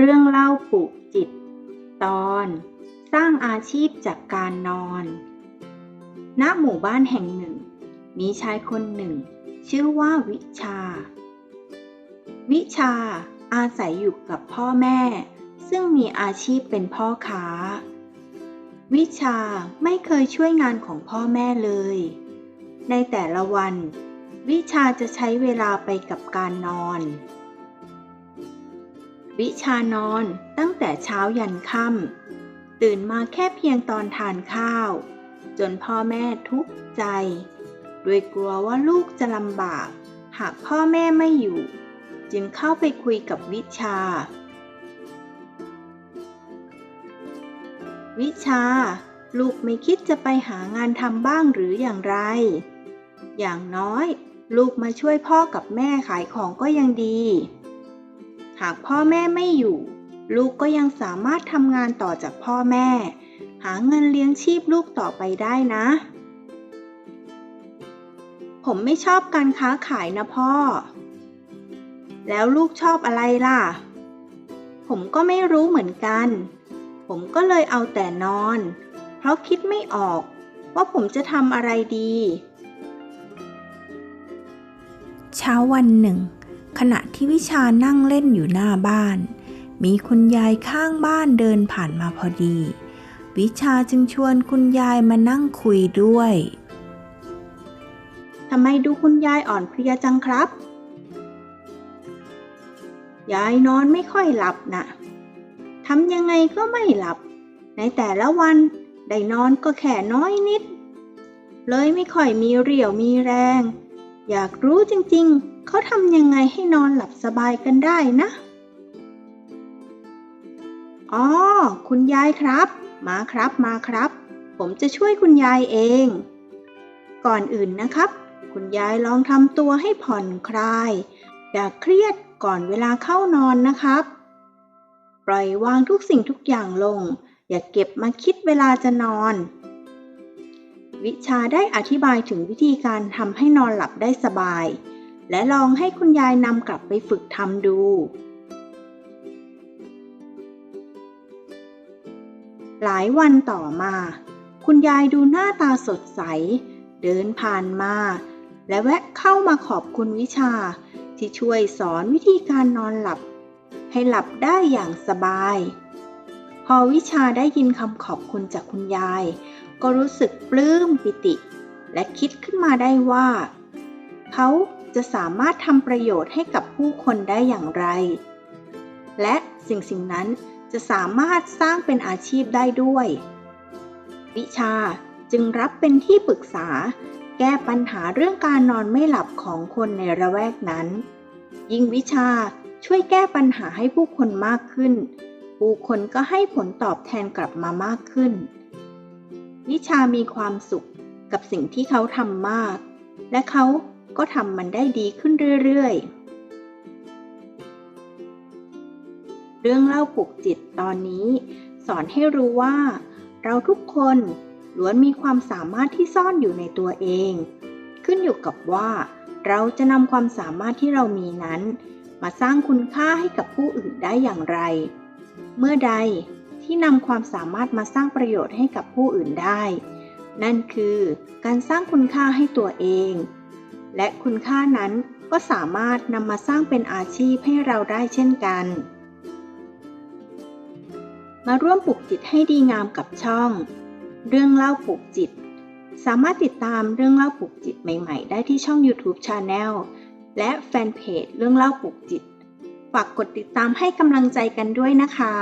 เรื่องเล่าปลูกจิต ตอน สร้างอาชีพจากการนอน ณ หมู่บ้านแห่งหนึ่ง มีชายคนหนึ่ง ชื่อว่าวิชา วิชาอาศัยอยู่กับพ่อแม่ ซึ่งมีอาชีพเป็นพ่อค้า วิชาไม่เคยช่วยงานของพ่อแม่เลย ในแต่ละวัน วิชาจะใช้เวลาไปกับการนอน วิชานอนตั้งแต่เช้ายันค่ำตื่นมาแค่เพียงตอนทานข้าว จนพ่อแม่ทุกข์ใจโดยกลัวว่าลูกจะลำบาก หากพ่อแม่ไม่อยู่ จึงเข้าไปคุยกับวิชา วิชา ลูกไม่คิดจะไปหางานทำบ้างหรืออย่างไร อย่างน้อย ลูกมาช่วยพ่อกับแม่ขายของก็ยังดี หากพ่อแม่ไม่อยู่ ลูกก็ยังสามารถทำงานต่อจากพ่อแม่ หาเงินเลี้ยงชีพลูกต่อไปได้นะ ผมไม่ชอบการค้าขายนะพ่อ แล้วลูกชอบอะไรล่ะ ผมก็ไม่รู้เหมือนกัน ผมก็เลยเอาแต่นอน เพราะคิดไม่ออกว่าผมจะทำอะไรดี เช้าวันหนึ่ง ขณะที่วิชานั่งเล่นอยู่หน้าบ้าน มีคุณยายข้างบ้านเดินผ่านมาพอดี วิชาจึงชวนคุณยายมานั่งคุยด้วยทำไมดูคุณยายอ่อนเพลียจังครับ ยายนอนไม่ค่อยหลับนะทำยังไงก็ไม่หลับ ในแต่ละวันได้นอนก็แค่น้อยนิด เลยไม่ค่อยมีเรี่ยวมีแรง อยากรู้จริงๆ เขาทำยังไงให้นอนหลับสบายกันได้นะ อ๋อ คุณยายครับ มาครับ มาครับ ผมจะช่วยคุณยายเอง ก่อนอื่นนะครับ คุณยายลองทำตัวให้ผ่อนคลาย อย่าเครียดก่อนเวลาเข้านอนนะครับ ปล่อยวางทุกสิ่งทุกอย่างลง อย่าเก็บมาคิดเวลาจะนอน วิชาได้อธิบายถึงวิธีการทำให้นอนหลับได้สบาย และลองให้คุณยายนำกลับไปฝึกทำดู หลายวันต่อมา คุณยายดูหน้าตาสดใส เดินผ่านมา และแวะเข้ามาขอบคุณวิชา ที่ช่วยสอนวิธีการนอนหลับ ให้หลับได้อย่างสบาย พอวิชาได้ยินคำขอบคุณจากคุณยาย ก็รู้สึกปลื้มปิติ และคิดขึ้นมาได้ว่า เขาจะสามารถทำประโยชน์ให้กับผู้คนได้อย่างไร และสิ่งสิ่งนั้นจะสามารถสร้างเป็นอาชีพได้ด้วย วิชาจึงรับเป็นที่ปรึกษา แก้ปัญหาเรื่องการนอนไม่หลับของคนในระแวกนั้น ยิ่งวิชาช่วยแก้ปัญหาให้ผู้คนมากขึ้น ผู้คนก็ให้ผลตอบแทนกลับมามากขึ้น วิชามีความสุขกับสิ่งที่เขาทำมาก และเขาก็ทำมันได้ดีขึ้นเรื่อยๆ เรื่องเล่าปลุกจิตตอนนี้ สอนให้รู้ว่า เราทุกคนล้วนมีความสามารถที่ซ่อนอยู่ในตัวเอง ขึ้นอยู่กับว่า เราจะนำความสามารถที่เรามีนั้น มาสร้างคุณค่าให้กับผู้อื่นได้อย่างไร เมื่อใด ที่นำความสามารถมาสร้างประโยชน์ให้กับผู้อื่นได้ นั่นคือการสร้างคุณค่าให้ตัวเอง และคุณค่านั้นก็สามารถนำมาสร้างเป็นอาชีพให้เราได้เช่นกัน มาร่วมปลุกจิตให้ดีงามกับช่อง เรื่องเล่าปลุกจิต สามารถติดตามเรื่องเล่าปลุกจิตใหม่ๆ ได้ที่ช่อง YouTube Channel และแฟนเพจเรื่องเล่าปลุกจิต ฝากกดติดตามให้กำลังใจกันด้วยนะคะ